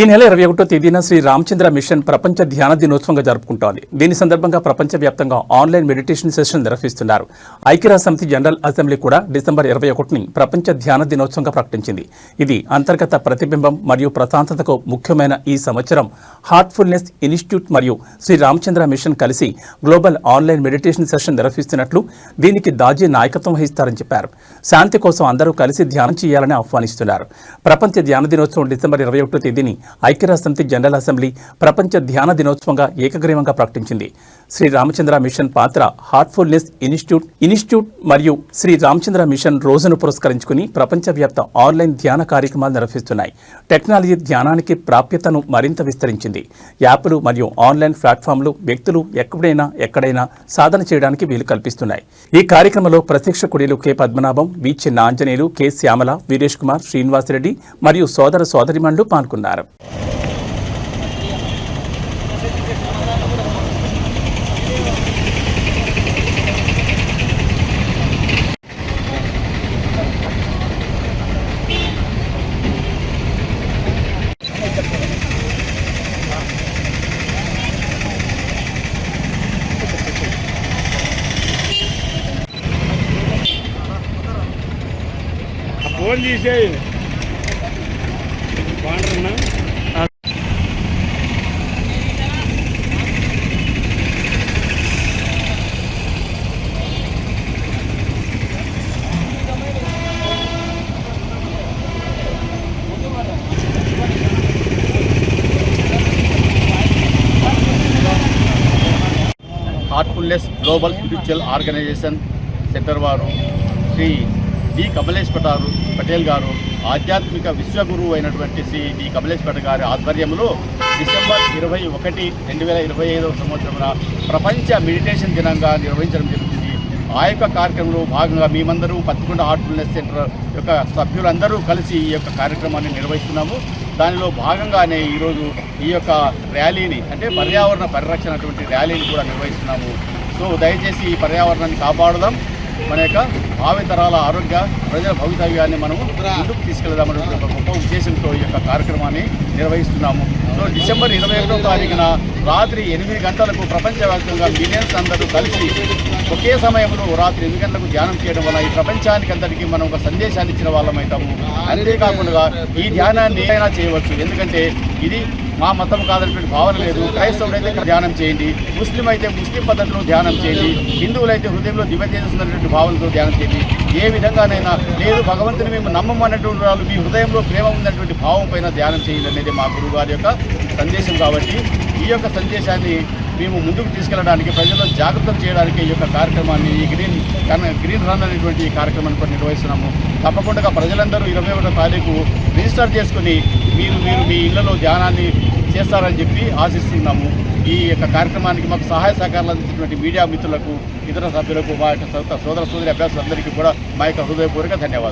ఈ నెల ఇరవై ఒకటో తేదీన శ్రీ రామచంద్ర మిషన్ ప్రపంచ ధ్యాన దినోత్సవంగా జరుపుకుంటోంది. దీని సందర్భంగా ప్రపంచవ్యాప్తంగా ఆన్లైన్ మెడిటేషన్ సెషన్ నిర్వహిస్తున్నారు. ఐక్యరాజ్య సమితి జనరల్ అసెంబ్లీ కూడా డిసెంబర్ ఇరవై ఒకటిని ప్రపంచ ధ్యాన దినోత్సవంగా ప్రకటించింది. ఇది అంతర్గత ప్రతిబింబం మరియు ప్రశాంతతకు ముఖ్యమైన ఈ సంవత్సరం. హార్ట్ఫుల్నెస్ ఇన్స్టిట్యూట్ మరియు శ్రీ రామచంద్ర మిషన్ కలిసి గ్లోబల్ ఆన్లైన్ మెడిటేషన్ సెషన్ నిర్వహిస్తున్నట్లు దీనికి దాజీ నాయకత్వం వహిస్తారని చెప్పారు. శాంతి కోసం అందరూ కలిసి ధ్యానం చేయాలని ఆహ్వానిస్తున్నారు. ప్రపంచ ధ్యాన దినోత్సవం డిసెంబర్ ఇరవై ఒకటో తేదీని ఐక్యరాష్ట్రసమితి జనరల్ అసెంబ్లీ ప్రపంచ ధ్యాన దినోత్సవంగా ఏకగ్రీవంగా ప్రకటించింది. శ్రీ రామచంద్ర మిషన్ పాత్ర హార్ట్ఫుల్నెస్ ఇన్స్టిట్యూట్ ఇన్స్టిట్యూట్ మరియు శ్రీ రామచంద్ర మిషన్ రోజును పురస్కరించుకుని ప్రపంచవ్యాప్త ఆన్లైన్ ధ్యాన కార్యక్రమాలు నిర్వహిస్తున్నాయి. టెక్నాలజీ ధ్యానానికి ప్రాప్యతను మరింత విస్తరించింది. యాప్లు మరియు ఆన్లైన్ ప్లాట్ఫామ్లు వ్యక్తులు ఎక్కడైనా ఎక్కడైనా సాధన చేయడానికి వీలు కల్పిస్తున్నాయి. ఈ కార్యక్రమంలో ప్రత్యక్ష కుడిలు K Padmanabham V Chinna Anjaneyulu K Shyamala Veeresh Kumar Srinivasa Reddy మరియు సోదర సోదరిమణులు పాల్గొన్నారు. ఫోన్ తీసేయి బాగుంటున్నా heartfulness global spiritual organisation centre వారు శ్రీ డి కమలేష్ పటేల్ గారు ఆధ్యాత్మిక విశ్వగురువు అయినటువంటి శ్రీ డి కమలేష్ గారి ఆధ్వర్యంలో డిసెంబర్ ఇరవై ఒకటి రెండు వేల ఇరవై ఐదవ సంవత్సరంలో ప్రపంచ మెడిటేషన్ దినంగా నిర్వహించడం జరుగుతుంది. ఆ యొక్క కార్యక్రమంలో భాగంగా మేమందరూ పత్తికొండ హార్ట్ఫుల్నెస్ సెంటర్ యొక్క సభ్యులందరూ కలిసి ఈ యొక్క కార్యక్రమాన్ని నిర్వహిస్తున్నాము. దానిలో భాగంగానే ఈరోజు ఈ యొక్క ర్యాలీని అంటే పర్యావరణ పరిరక్షణ అటువంటి ర్యాలీని కూడా నిర్వహిస్తున్నాము. సో దయచేసి ఈ పర్యావరణాన్ని కాపాడదాం. మన యొక్క భావితరాల ఆరోగ్య ప్రజల భవితవ్యాన్ని మనము ముందుకు తీసుకెళ్దామని ఒక గొప్ప ఉద్దేశంతో ఈ యొక్క కార్యక్రమాన్ని నిర్వహిస్తున్నాము. సో డిసెంబర్ ఇరవై ఒకటో తారీఖున రాత్రి ఎనిమిది గంటలకు ప్రపంచవ్యాప్తంగా మిలియన్స్ అందరూ కలిసి ఒకే సమయంలో రాత్రి ఎనిమిది గంటలకు ధ్యానం చేయడం వల్ల ఈ ప్రపంచానికి అందరికీ మనం ఒక సందేశాన్ని ఇచ్చిన వాళ్ళం అవుతాము అంతేకాకుండా ఈ ధ్యానాన్ని ఏదైనా చేయవచ్చు. ఎందుకంటే ఇది మా మతం కాదనేటువంటి భావన లేదు. క్రైస్తవుడైతే ధ్యానం చేయండి. ముస్లిం అయితే ముస్లిం పద్ధతిలో ధ్యానం చేయండి. హిందువులైతే హృదయంలో దివ్య చేస్తున్నటువంటి భావనతో ధ్యానం చేయండి. ఏ విధంగానైనా లేదు భగవంతుని మేము నమ్మమన్నటువంటి వాళ్ళు మీ హృదయంలో ప్రేమ ఉన్నటువంటి భావం పైన ధ్యానం చేయండి అనేది మా గురువు గారి యొక్క సందేశం కాబట్టి ఈ యొక్క సందేశాన్ని మేము ముందుకు తీసుకెళ్ళడానికి ప్రజల్లో జాగృతం చేయడానికి ఈ యొక్క కార్యక్రమాన్ని ఈ గ్రీన్ కన్- గ్రీన్ రన్ అనేటువంటి ఈ కార్యక్రమాన్ని కూడా నిర్వహిస్తున్నాము. తప్పకుండా ప్రజలందరూ ఇరవై ఒకటో తారీఖు రిజిస్టర్ చేసుకుని మీరు మీరు మీ ఇళ్ళలో ధ్యానాన్ని చేస్తారని చెప్పి ఆశిస్తున్నాము. ఈ యొక్క కార్యక్రమానికి మాకు సహాయ సహకారాలు అందించినటువంటి మీడియా మిత్రులకు ఇతర సభ్యులకు మా యొక్క సోదర సోదరి అభ్యాసులందరికీ కూడా మా యొక్క హృదయపూర్వక ధన్యవాదాలు.